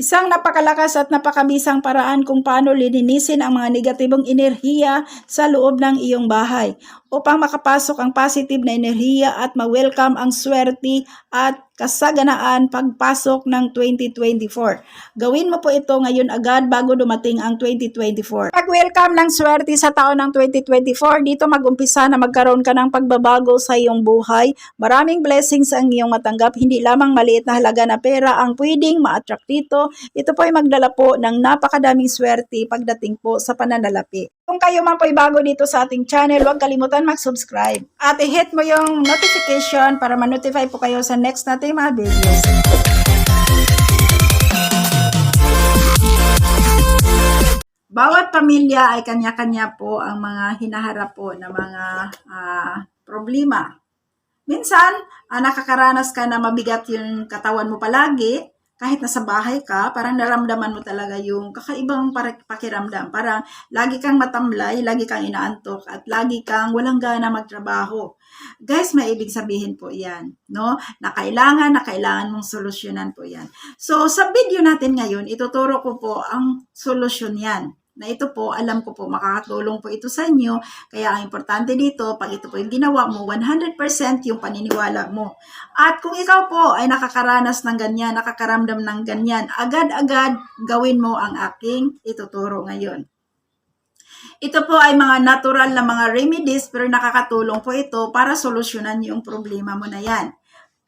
Isang napakalakas at napakabisang paraan kung paano lininisin ang mga negatibong enerhiya sa loob ng iyong bahay upang makapasok ang positive na enerhiya at ma-welcome ang swerte at kasaganaan pagpasok ng 2024. Gawin mo po ito ngayon agad bago dumating ang 2024. Pag-welcome ng swerte sa taon ng 2024, dito mag-umpisa na magkaroon ka ng pagbabago sa iyong buhay. Maraming blessings ang iyong matanggap, hindi lamang maliit na halaga na pera ang pwedeng ma-attract dito. Ito po ay magdala po ng napakadaming swerte pagdating po sa pananalapi. Kung kayo man po ay bago dito sa ating channel, huwag kalimutan mag-subscribe. At i-hit mo yung notification para ma-notify po kayo sa next nating mga videos. Bawat pamilya ay kanya-kanya po ang mga hinaharap po na mga ah, problema. Minsan, ah, nakakaranas ka na mabigat yung katawan mo palagi, kahit nasa bahay ka, parang naramdaman mo talaga yung kakaibang pakiramdam. Parang lagi kang matamlay, lagi kang inaantok, at lagi kang walang gana magtrabaho. Guys, may ibig sabihin po yan, no? Na kailangan, na kailangan mong solusyonan po yan. So, sa video natin ngayon, ituturo ko po ang solusyon yan. Na ito po, alam ko po, makakatulong po ito sa inyo. Kaya ang importante dito, pag ito po yung ginawa mo, 100% yung paniniwala mo. At kung ikaw po ay nakakaranas ng ganyan, nakakaramdam ng ganyan, agad-agad gawin mo ang aking ituturo ngayon. Ito po ay mga natural na mga remedies pero nakakatulong po ito para solusyonan yung problema mo na yan.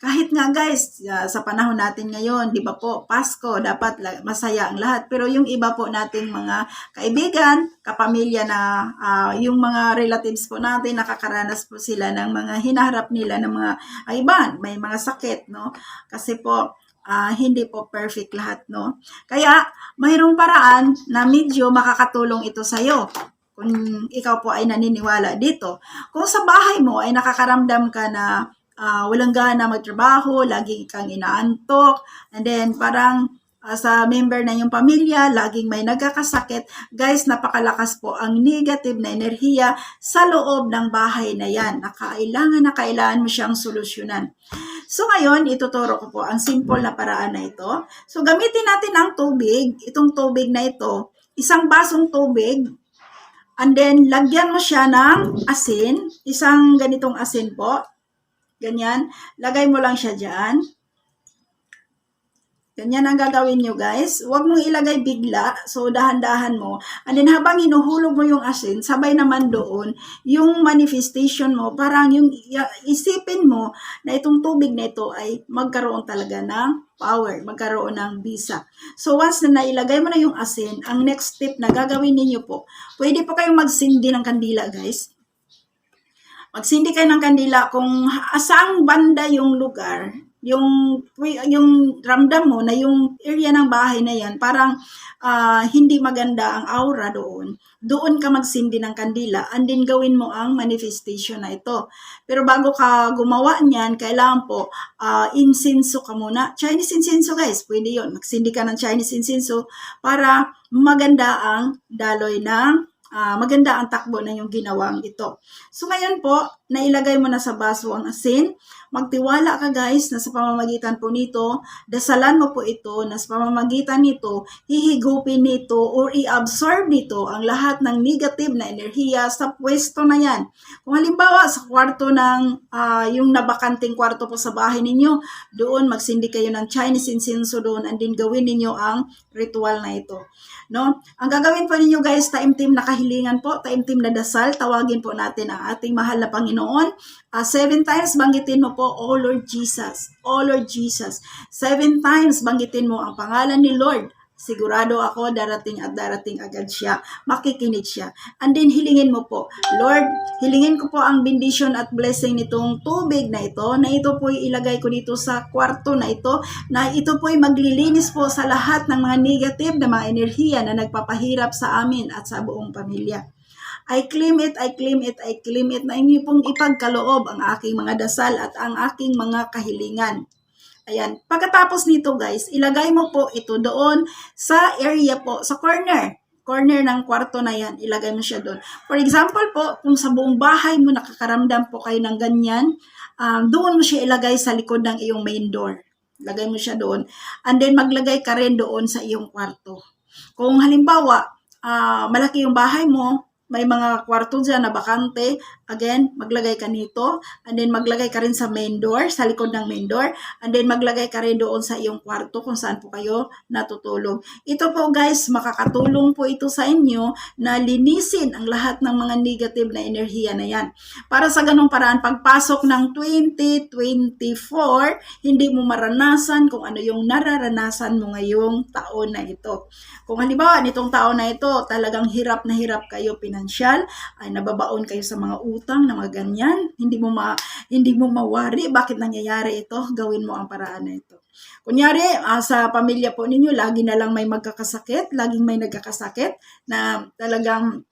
Kahit nga guys, ah, sa panahon natin ngayon, di ba po, Pasko, dapat masaya ang lahat. Pero yung iba po nating mga kaibigan, kapamilya na ah, yung mga relatives po natin, nakakaranas po sila ng mga hinaharap nila ng mga aiban, may mga sakit, no? Kasi po, ah, hindi po perfect lahat, no? Kaya, mayroong paraan na medyo makakatulong ito sa'yo kung ikaw po ay naniniwala dito. Kung sa bahay mo ay nakakaramdam ka na ah, walang gana magtrabaho, lagi kang inaantok, and then parang ah, sa member na yung pamilya, laging may nagkakasakit, guys, napakalakas po ang negative na enerhiya sa loob ng bahay na yan. Na kailangan na kailangan mo siyang solusyonan. So ngayon, ituturo ko po ang simple na paraan na ito. So gamitin natin ang tubig, itong tubig na ito, isang basong tubig, and then lagyan mo siya ng asin, isang ganitong asin po, ganyan, lagay mo lang siya dyan. Ganyan ang gagawin nyo guys. Huwag mong ilagay bigla. So, dahan-dahan mo. And habang hinuhulog mo yung asin, sabay naman doon, yung manifestation mo, parang yung isipin mo na itong tubig na ito ay magkaroon talaga ng power, magkaroon ng bisa. So, once na nailagay mo na yung asin, ang next step na gagawin ninyo po, pwede po kayong magsindi ng kandila guys. Magsindi kayo ng kandila. Kung asaang banda yung lugar, yung yung ramdam mo na yung area ng bahay na yan parang ah, hindi maganda ang aura doon. Doon ka magsindi ng kandila. And then gawin mo ang manifestation na ito. Pero bago ka gumawa niyan kailangan po ah, insenso ka muna. Chinese insenso guys pwede yon magsindi ka ng Chinese insenso para maganda ang daloy ng ah, maganda ang takbo na yung ginawang ito so ngayon po nailagay mo na sa baso ang asin magtiwala ka guys na sa pamamagitan po nito, dasalan mo po ito na sa pamamagitan nito, hihigupin nito or i-absorb nito ang lahat ng negative na enerhiya sa pwesto na yan. Kung halimbawa sa kwarto ng ah, yung nabakanting kwarto po sa bahay ninyo, doon magsindi kayo ng Chinese incense doon and then gawin ninyo ang ritual na ito. No? Ang gagawin po ninyo guys, taimtim na kahilingan po, taimtim na dasal, tawagin po natin ang ating mahal na Panginoon. Ah, seven times banggitin mo po, Oh Lord Jesus, Oh Lord Jesus. Seven times banggitin mo ang pangalan ni Lord. Sigurado ako darating at darating agad siya. Makikinig siya. And then hilingin mo po, Lord, hilingin ko po ang bendition at blessing nitong tubig na ito, na ito po ilagay ko dito sa kwarto na ito, na ito po maglilinis po sa lahat ng mga negative na mga enerhiya na nagpapahirap sa amin at sa buong pamilya. I claim it, I claim it, I claim it na inyo pong ipagkaloob ang aking mga dasal at ang aking mga kahilingan. Ayan. Pagkatapos nito guys, ilagay mo po ito doon sa area po, sa corner. Corner ng kwarto na yan, ilagay mo siya doon. For example po, kung sa buong bahay mo nakakaramdam po kayo ng ganyan, um, doon mo siya ilagay sa likod ng iyong main door. lagay mo siya doon. And then maglagay ka rin doon sa iyong kwarto. Kung halimbawa, ah, malaki yung bahay mo, may mga kwarto dyan na bakante, again, maglagay ka nito, and then maglagay ka rin sa main door, sa likod ng main door, and then maglagay ka rin doon sa iyong kwarto kung saan po kayo natutulog. Ito po guys, makakatulong po ito sa inyo na linisin ang lahat ng mga negative na enerhiya na yan. Para sa ganong paraan, pagpasok ng 2024, hindi mo maranasan kung ano yung nararanasan mo ngayong taon na ito. Kung halimbawa, nitong taon na ito, talagang hirap na hirap kayo pinansyal, ay nababaon kayo sa mga utang na mga ganyan, hindi mo ma, hindi mo mawari bakit nangyayari ito, gawin mo ang paraan na ito. Kunyari, ah, sa pamilya po ninyo, lagi na lang may magkakasakit, laging may nagkakasakit na talagang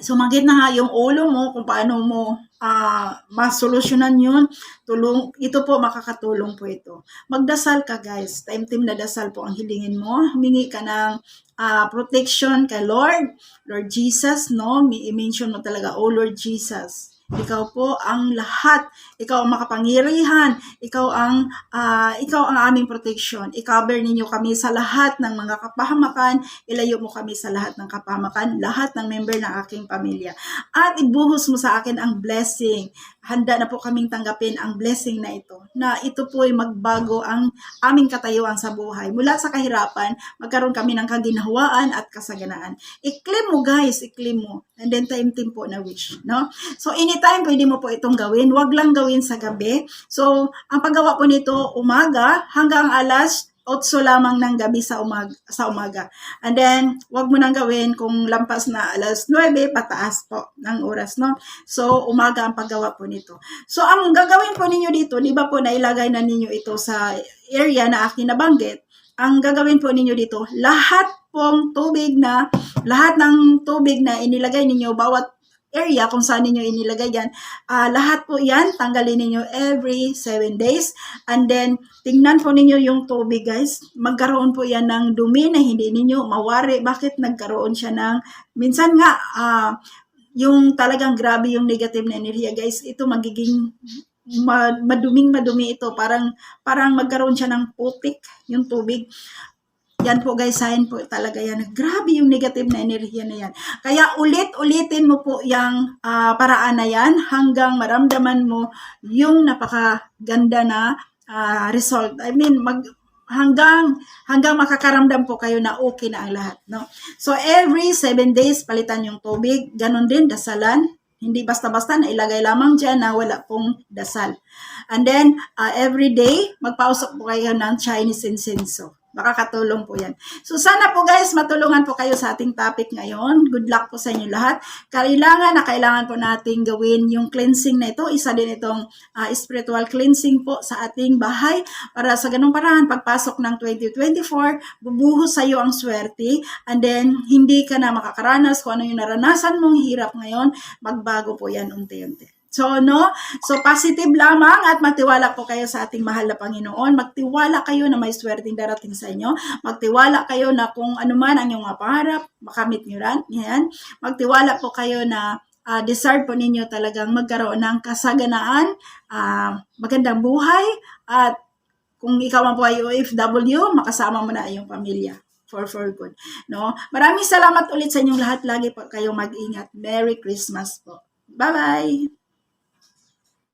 sumagit na nga yung ulo mo kung paano mo ah masolusyonan yun. Tulong, ito po makakatulong po ito. Magdasal ka guys. Time-time na dasal po ang hilingin mo. Humingi ka ng ah, protection kay Lord. Lord Jesus, no? I-mention mo talaga, oh Lord Jesus. Ikaw po ang lahat. Ikaw ang makapangyarihan. Ikaw ang ah, ikaw ang aming protection. I-cover ninyo kami sa lahat ng mga kapahamakan. Ilayo mo kami sa lahat ng kapahamakan, lahat ng member ng aking pamilya. At ibuhos mo sa akin ang blessing. Handa na po kaming tanggapin ang blessing na ito. Na ito po ay magbago ang aming katayuan sa buhay. Mula sa kahirapan, magkaroon kami ng kaginhawaan at kasaganaan. I-claim mo guys, i-claim mo. And then time-time po na wish. No? So anytime pwede mo po itong gawin. Huwag lang gawin sa gabi. So ang paggawa ko nito umaga hanggang alas 8 lamang ng gabi sa umaga, sa umaga. And then, wag mo nang gawin kung lampas na alas 9, pataas po ng oras, no? So, umaga ang paggawa po nito. So, ang gagawin po ninyo dito, di ba po nailagay na ninyo ito sa area na akin nabanggit, ang gagawin po ninyo dito, lahat pong tubig na, lahat ng tubig na inilagay ninyo, bawat area kung saan ninyo inilagay yan, ah, lahat po yan, tanggalin ninyo every 7 days. And then, tingnan po ninyo yung tubig guys. Magkaroon po yan ng dumi na hindi ninyo mawari. Bakit nagkaroon siya ng, minsan nga, ah, yung talagang grabe yung negative na enerhiya guys, ito magiging ma- maduming madumi ito. Parang, parang magkaroon siya ng putik yung tubig. Yan po guys, sign po talaga yan. Grabe yung negative na enerhiya na yan. Kaya ulit-ulitin mo po yung ah, paraan na yan hanggang maramdaman mo yung napakaganda na ah, result. I mean, mag, hanggang hanggang makakaramdam po kayo na okay na ang lahat, no? So every seven days palitan yung tubig, ganun din dasalan. Hindi basta-basta na ilagay lamang dyan na wala pong dasal. And then, ah, every day, magpausok po kayo ng Chinese incense. Makakatulong po yan. So sana po guys, matulungan po kayo sa ating topic ngayon. Good luck po sa inyo lahat. Kailangan na kailangan po nating gawin yung cleansing na ito. Isa din itong ah, spiritual cleansing po sa ating bahay. Para sa ganung paraan, pagpasok ng 2024, bubuhos sa iyo ang swerte. And then, hindi ka na makakaranas kung ano yung naranasan mong hirap ngayon. Magbago po yan unti-unti. So, no? So, positive lamang at magtiwala po kayo sa ating mahal na Panginoon. Magtiwala kayo na may swerteng darating sa inyo. Magtiwala kayo na kung ano man ang inyong mga makamit nyo ran. Yan. Magtiwala po kayo na ah, deserve po ninyo talagang magkaroon ng kasaganaan, ah, magandang buhay, at kung ikaw ang po ay OFW, makasama mo na iyong pamilya for for good. No? Maraming salamat ulit sa inyong lahat. Lagi po kayong mag-ingat. Merry Christmas po. Bye-bye!